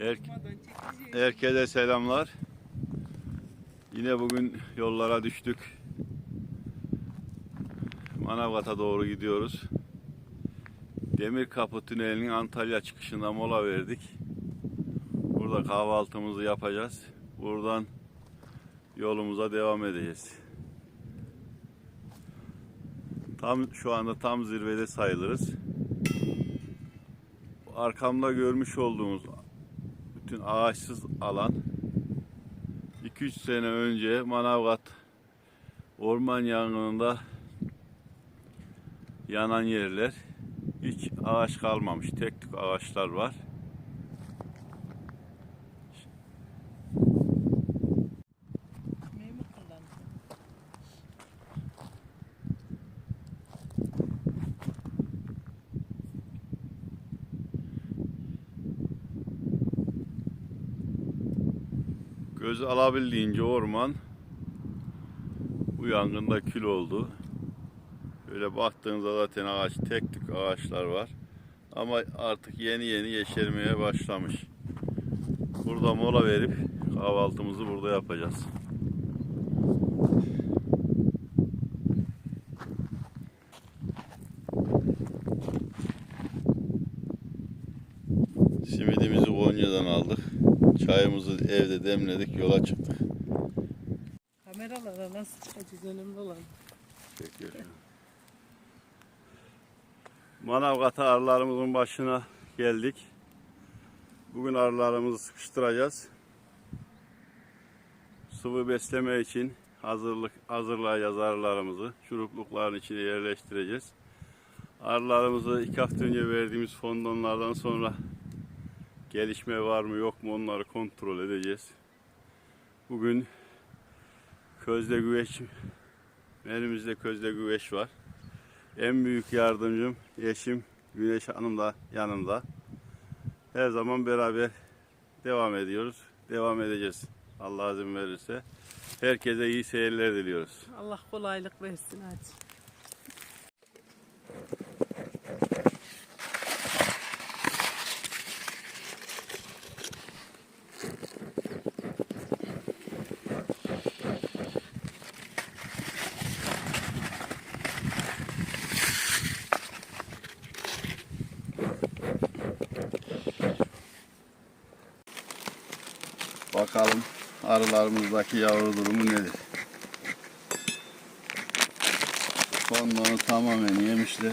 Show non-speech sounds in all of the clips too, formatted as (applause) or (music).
Her, herkese selamlar. Yine bugün yollara düştük. Manavgat'a doğru gidiyoruz. Demir Kapı Tüneli'nin Antalya çıkışında mola verdik. Burada kahvaltımızı yapacağız. Buradan yolumuza devam edeceğiz. Tam şu anda tam zirvede sayılırız. Arkamda görmüş olduğumuz bütün ağaçsız alan 2-3 sene önce Manavgat orman yangınında yanan yerler hiç ağaç kalmamış. Tek tük ağaçlar var. Göz alabildiğince orman bu yangında kül oldu. Böyle baktığınızda zaten ağaç tek tük ağaçlar var. Ama artık yeni yeni yeşermeye başlamış. Burada mola verip kahvaltımızı burada yapacağız. Çayımızı evde demledik, yola çıktık. Kameralara nasıl çıkacağız önemli olan. Manavgat arılarımızın başına geldik. Bugün arılarımızı sıkıştıracağız. Sıvı besleme için hazırlık hazırlayacağız arılarımızı. Şuruplukların içine yerleştireceğiz. Arılarımızı iki hafta önce verdiğimiz fondonlardan sonra gelişme var mı yok mu onları kontrol edeceğiz. Bugün közde güveç elimizde közde güveç var. En büyük yardımcım eşim Güneş Hanım da yanımda. Her zaman beraber devam ediyoruz. Devam edeceğiz. Allah izin verirse. Herkese iyi seyirler diliyoruz. Allah kolaylık versin hadi. Bakalım arılarımızdaki yavru durumu nedir? Fondonu tamamen yemişler.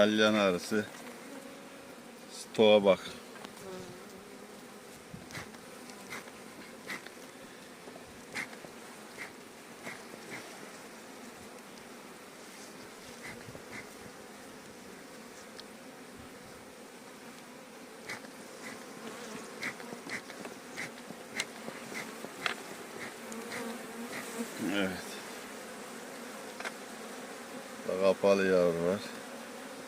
İtalyan arısı. Stoğa bak. Evet. Burada kapalı yavru var.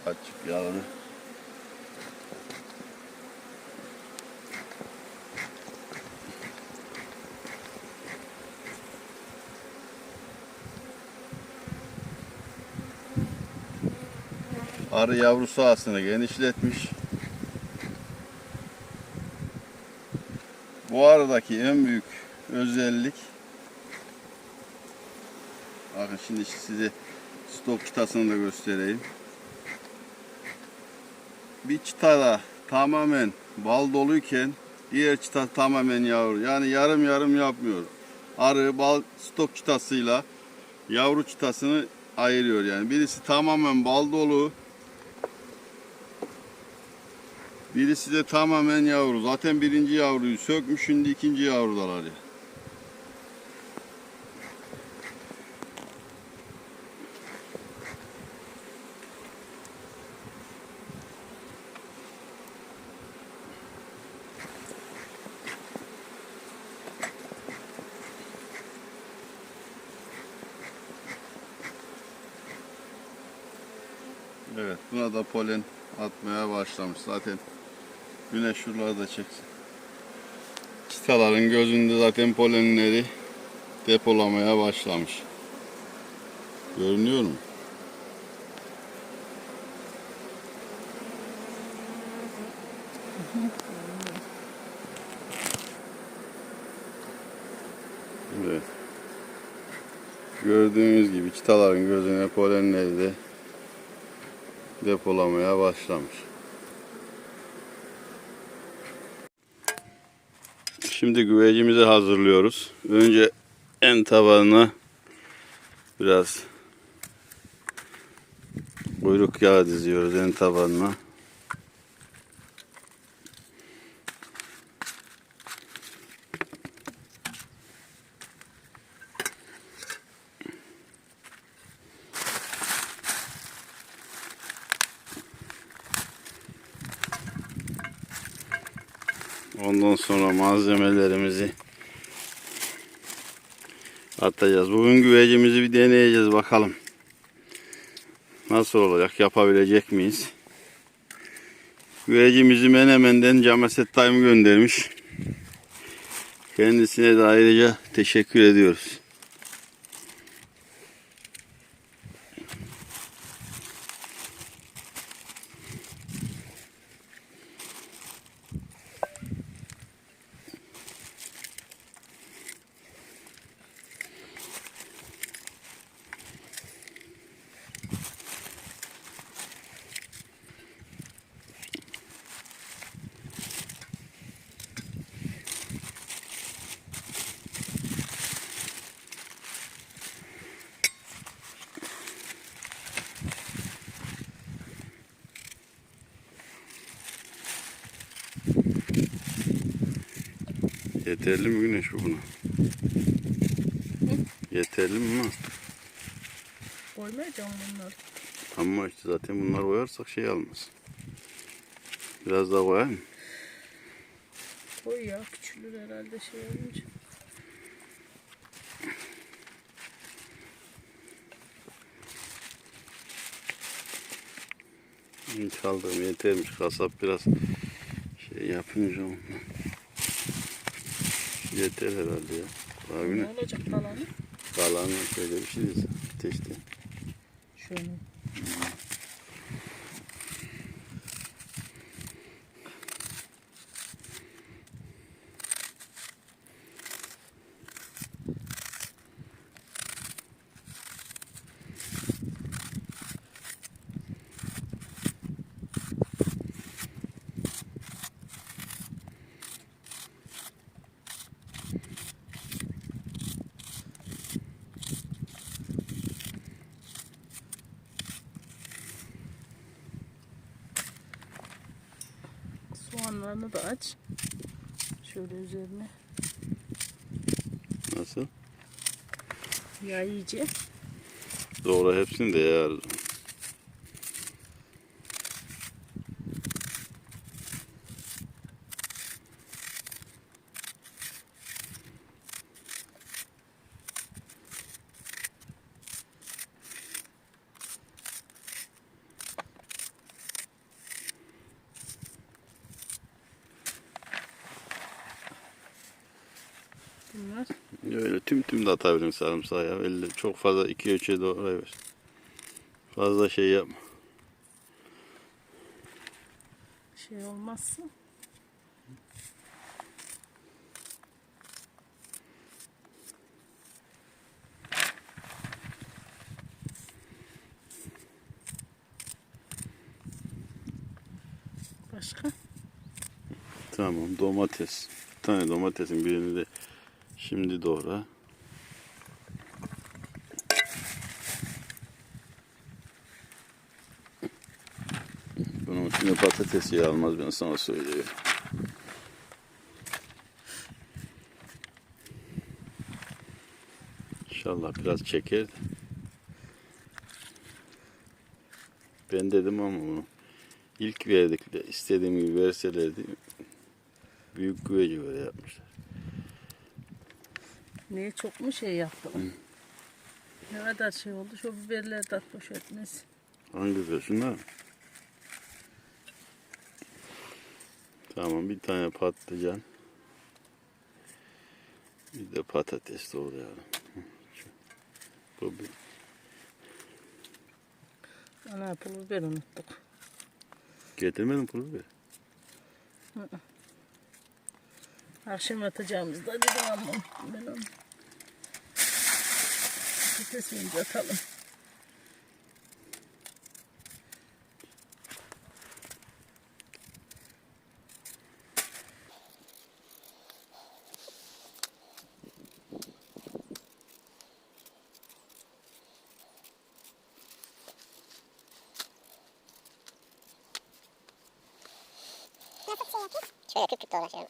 Açık yavru. Arı yavru sahasını genişletmiş. Bu arıdaki en büyük özellik Bakın şimdi size stok çıtasını da göstereyim. Bir çıtada tamamen bal doluyken diğer çıta tamamen yavru. Yani yarım yarım yapmıyor. Arı bal stok çıtasıyla yavru çıtasını ayırıyor yani. Birisi tamamen bal dolu. Birisi de tamamen yavru. Zaten birinci yavruyu sökmüş şimdi ikinci yavrular hadi. Evet buna da polen atmaya başlamış. Zaten güneş şuralarda çeksin. Çıtaların gözünde zaten polenleri depolamaya başlamış. Görünüyor mu? Evet. Gördüğünüz gibi çıtaların gözüne polenleri de depolamaya başlamış. Şimdi güvecimizi hazırlıyoruz. Önce en tabanına biraz kuyruk yağı diziyoruz en tabanına. Ondan sonra malzemelerimizi atacağız. Bugün güvecimizi bir deneyeceğiz bakalım. Nasıl olacak? Yapabilecek miyiz? Güvecimizi Menemen'den Cameset Time göndermiş. Kendisine de ayrıca teşekkür ediyoruz. Yeterli mi güneş bu buna? Yeterli mi ama? Koymayacağım bunları. Ama işte zaten bunlar koyarsak şey almaz. Biraz daha koyar mı? Koy ya küçülür herhalde şey olunca. Hiç aldığım yetermiş. Kasap biraz şey yapınca ondan. Yeter herhalde ya. Daha Ne olacak kalanı? kalanı şöyle bir şey dese. Ateşte. Şöyle. Soğanlarını da aç. Şöyle üzerine Nasıl? yağ iyice. Doğru hepsini de ya. Bunlar Öyle atabilirim sarımsağı ya. Elle çok fazla iki ölçüye doğru ver. Fazla şey yapma. şey olmazsa. Başka? Tamam domates. Bir tane domatesin birini de şimdi doğra. İçine patates yağı almaz ben sana söyleyeyim. İnşallah biraz çeker. de. Ben dedim ama bunu ilk verdikleri istediğim gibi verselerdi büyük güveci böyle yapmışlar. Niye çok mu şey yaptım? Ne kadar şey oldu? Şu biberleri de at poşetiniz. Hangi biber? Şunlar mı? Tamam bir tane patlıcan. Bir de patates doğrayalım. Hı, Bu bir. Ana pul biber unuttuk. Getirmedim pul biber. Akşam atacağımızda dedim ama ben onu. Vitesini atalım. Şöyle 了就行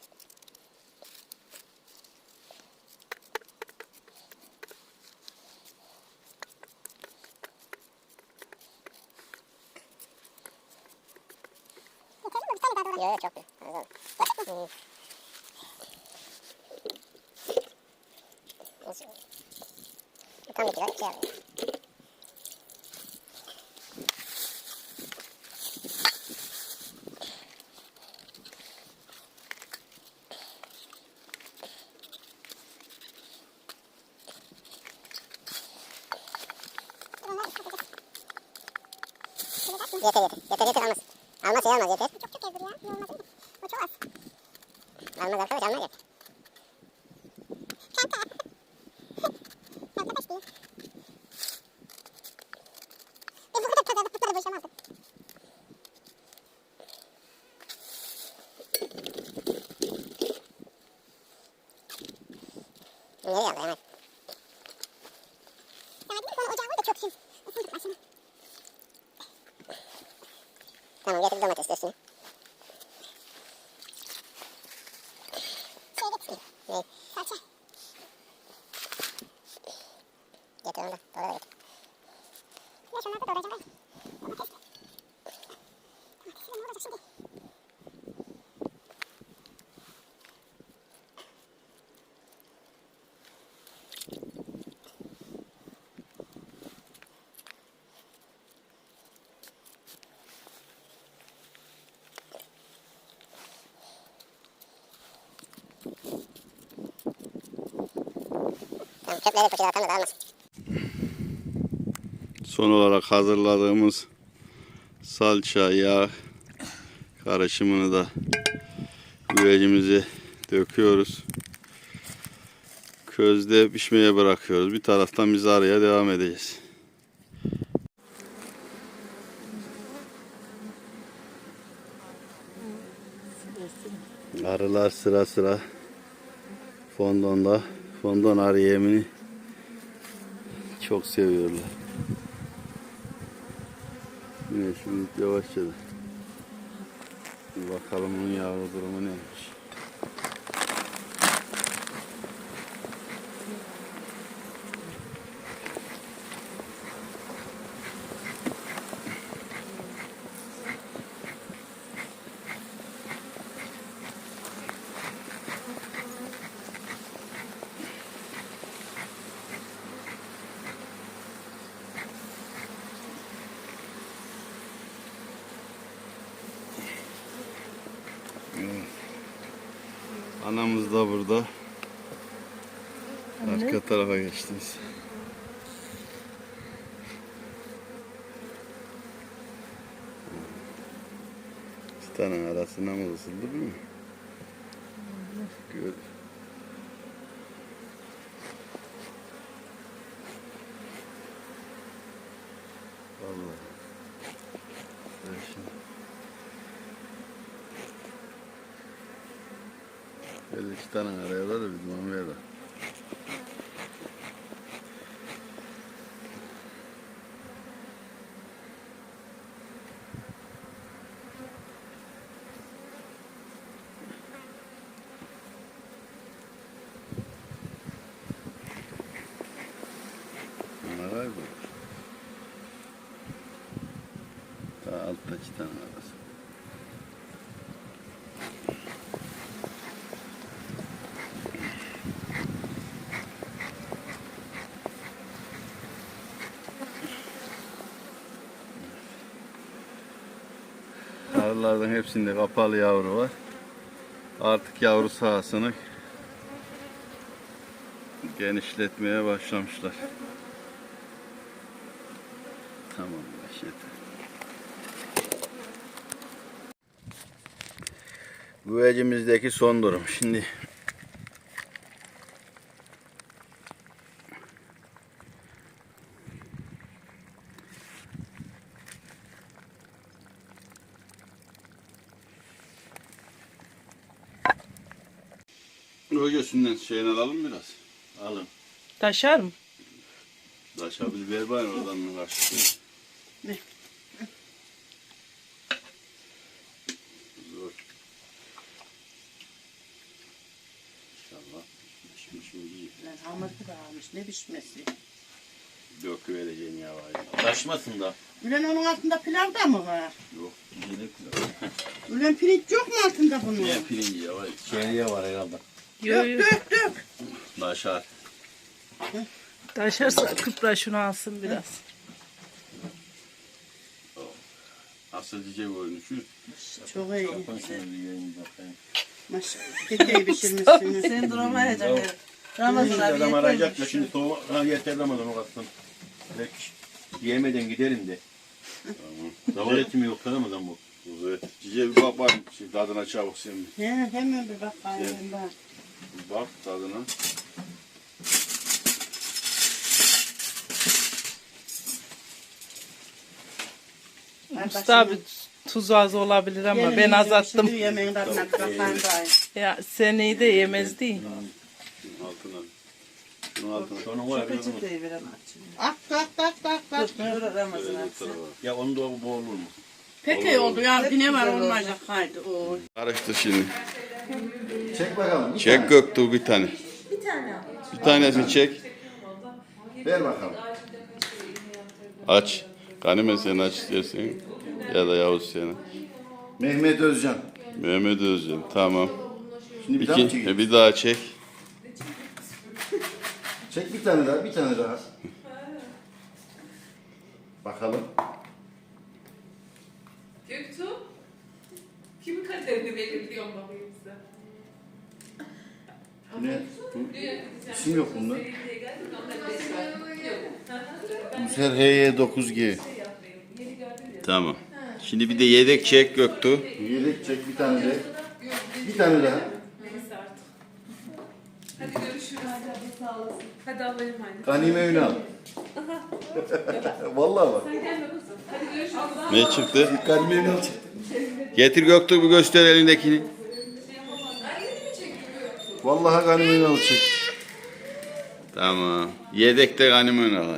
Yeter yeter. Yeter yeter almaz. Almaz şey almaz yeter. Çok çok ezdir ya. Ne olmaz mı? Bu çok az. Almaz arkadaş almaz yeter. Çanta. Arkadaş değil. E bu kadar kadar bu kadar boşamazdım. Nereye aldı hemen? Sana dedim ki ocağın var da çok şey. Isındık başını. Tamam getir domates de üstüne. Şey getir. Ne? Salça. Getir onu da. Doğru da getir. Ya şunları da doğrayacağım ben. Domates de. Domatesle ne olacak şimdi? Tamam çöpleri poşete atalım da. Son olarak hazırladığımız salça, yağ karışımını da güvecimize döküyoruz. Közde pişmeye bırakıyoruz. Bir taraftan biz araya devam edeceğiz. Arılar sıra sıra fondonda fondon arı yemini çok seviyorlar. Yine şimdi yavaşça da. Bakalım bunun yavru durumu neymiş. Anamız da burada. Anne. Arka tarafa geçtiniz. İki tane arasına mı ısıldı değil mi? Gör. Vallahi. Ben şimdi. Böyle iki tane araya da bizim amaya da. Daha altta iki tane arası. Arılardan hepsinde kapalı yavru var. artık yavru sahasını genişletmeye başlamışlar. Tamam yeter. Güvecimizdeki son durum. Şimdi Ögesinden şeyini alalım biraz. Alın. Taşar mı? Taşa bir ver bari oradan mı kaçtı? Ne? Zor. İnşallah. Pişmiş mi iyi. Lan da almış ne pişmesi. Döküvereceksin yavaş. Taşmasın da. Ulan onun altında pilav da mı var? Yok. Ulan pirinç yok mu altında bunun? Ne pirinci yavaş. Şehriye var herhalde. Dök dök dök. Taşar. Taşarsa kıpra şunu alsın biraz. Asıl cice görünüşü. Çok iyi. Bakayım. Maşallah. Kekeyi pişirmişsiniz. Sen duramayacaksın. Şimdi Ramazan adam abi arayacak da şimdi soğuk. Ha yeter Ramazan o kalsın. Belki yemeden gidelim de. (laughs) Davar eti mi yoksa Ramazan bu? Kuzu et. Cice bir bak bak. Şimdi tadına çabuk şimdi. He, hemen bir bak bakayım bak. Bir Bak tadına. Usta abi tuzu az olabilir ama ben azalttım. Yemeğin tadına. Ya sen iyi de yemez değil. Şunun altına. Şunun altına. At at at at at. Şöyle bir tarafa. Ya onun da bu olur mu? Peki oldu ya yine var olmayacak haydi. Karıştı şimdi. Çek bakalım. Çek Göktuğ bir tane. Bir tanesini çek. Ver bakalım. Aç. Ganime sen aç istersen. Ya da Yavuz seni. Mehmet Özcan. Mehmet Özcan. Tamam. Şimdi bir daha mı İki, çekeyim? bir daha çek. Çek bir tane daha, bir tane daha. Bakalım. Göktuğ, kimin kaderini belirliyor bakayım size? Ne? Hı? İsim yok bunda. User HY9G. Tamam. Şimdi bir de yedek çek Göktuğ. Yedek çek bir tane de. Bir tane daha. Neyse artık. Hadi görüşürüz. Hadi sağ olasın. Hadi Allah'a emanet. Ganime Ünal. Vallahi bak. Sen gelme kızım. Hadi görüşürüz. Ne çıktı? Ganime Ünal çıktı. Getir Göktuğ bir göster elindekini. Vallahi Ünal çıktı. Tamam. Yedekte ganime al.